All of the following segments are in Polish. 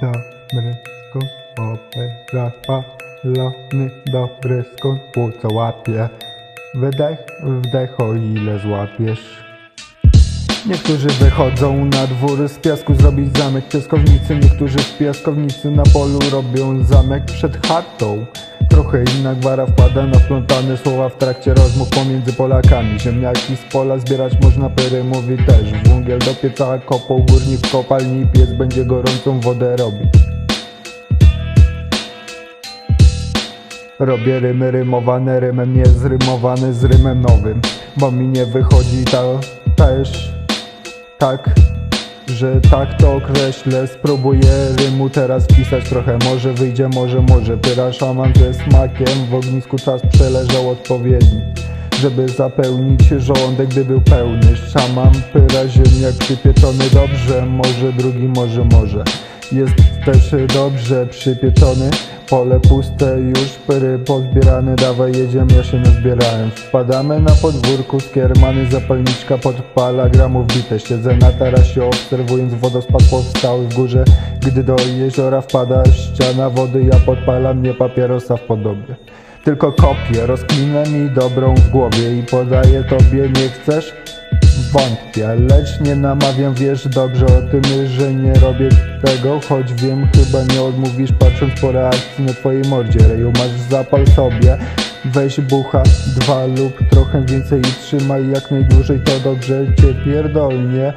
Dobry skąd opera palony Dobry skąd płuco łapie. Wydech, wdech o ile złapiesz. Niektórzy wychodzą na dwór z piasku zrobić zamek piaskownicy. Niektórzy w piaskownicy na polu robią zamek przed chatą Trochę inna gwara wpada na wplątane słowa w trakcie rozmów pomiędzy Polakami. Ziemniaki z pola zbierać można, pyry mówi też. Węgiel do pieca kopał górnik w kopalni Piec będzie gorącą wodę robić Robię rymy rymowane rymem niezrymowane z rymem nowym Bo mi nie wychodzi to też tak że tak to określę Spróbuję rymu teraz pisać trochę. Może wyjdzie, może, może Pyra szaman ze smakiem. W ognisku czas przeleżał odpowiedni żeby zapełnić żołądek, gdy był pełny. Szaman, pyra, ziemniak przypieczony dobrze. Może drugi, może, może Jest też dobrze przypieczony. Pole puste, już pyry pozbierane. Dawaj jedziemy, ja się nazbierałem. Wpadamy na podwórku, skiermany zapalniczka podpala. Gramów bite, siedzę na tarasie obserwując wodospad powstały w górze. Gdy do jeziora wpada ściana wody Ja podpalam nie papierosa w podobie. Tylko kopię, rozkminę mi dobrą w głowie i podaję tobie, nie chcesz? Wątpię, lecz nie namawiam, wiesz dobrze o tym, że nie robię tego Choć wiem, chyba nie odmówisz patrząc po reakcji na twojej mordzie. Reju, masz zapal sobie, weź bucha, dwa lub trochę więcej i trzymaj jak najdłużej To dobrze cię pierdolnie.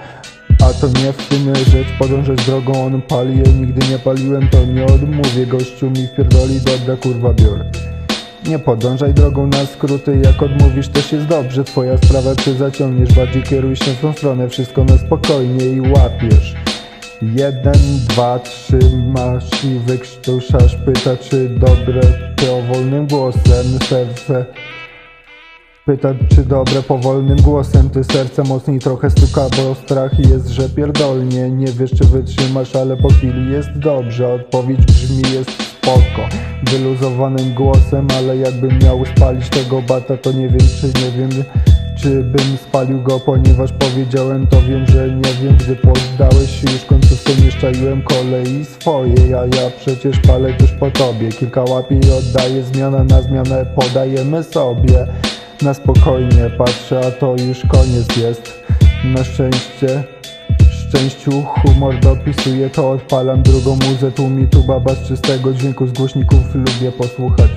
A to nie w tym rzecz, podążać drogą on pali, ja nigdy nie paliłem, to nie odmówię. Gościu mi wpierdoli, dobra kurwa biorę nie podążaj drogą na skróty, jak odmówisz też jest dobrze. Twoja sprawa czy zaciągniesz, bardziej kieruj się w tą stronę. Wszystko na spokojnie i łapiesz. Jeden, dwa, trzy, masz i wykrztuszasz Pyta czy dobre, powolnym głosem serce. Pyta czy dobre powolnym głosem Ty serce mocniej trochę stuka, bo strach jest, że pierdolnie. Nie wiesz czy wytrzymasz, ale po chwili jest dobrze. Odpowiedź brzmi jest spoko. Wyluzowanym głosem, ale jakbym miał spalić tego bata To nie wiem czy nie wiem czy bym spalił go, ponieważ powiedziałem to wiem, że nie wiem Gdy poddałeś się już końcówkę nie kolei swojej A ja przecież palę tuż po tobie. Kilka łapie i oddaję, zmiana na zmianę podajemy sobie. Na spokojnie patrzę, a to już koniec jest. Na szczęście, szczęściu. Humor dopisuje, to odpalam drugą muzę, tłumi tuba bas czystego dźwięku z głośników lubię posłuchać.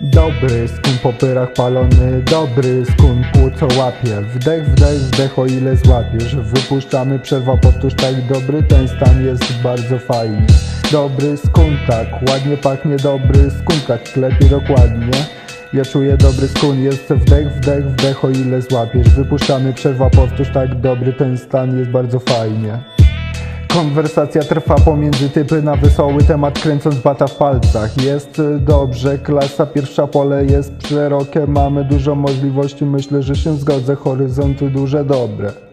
Dobry skun po pyrach palony, dobry skun płuco łapie. Wdech, wdech, wdech o ile złapiesz. Wypuszczamy przerwa, powtórz tak dobry ten stan jest bardzo fajnie Dobry skun tak, ładnie pachnie dobry skun tak, klepie dokładnie ja czuję dobry skun, jest wdech, wdech, wdech o ile złapiesz Wypuszczamy przerwa, powtórz tak dobry ten stan jest bardzo fajnie Konwersacja trwa pomiędzy typy na wesoły temat, kręcąc bata w palcach. Jest dobrze, klasa pierwsza pole jest szerokie, mamy dużo możliwości, myślę, że się zgodzę, horyzonty duże, dobre.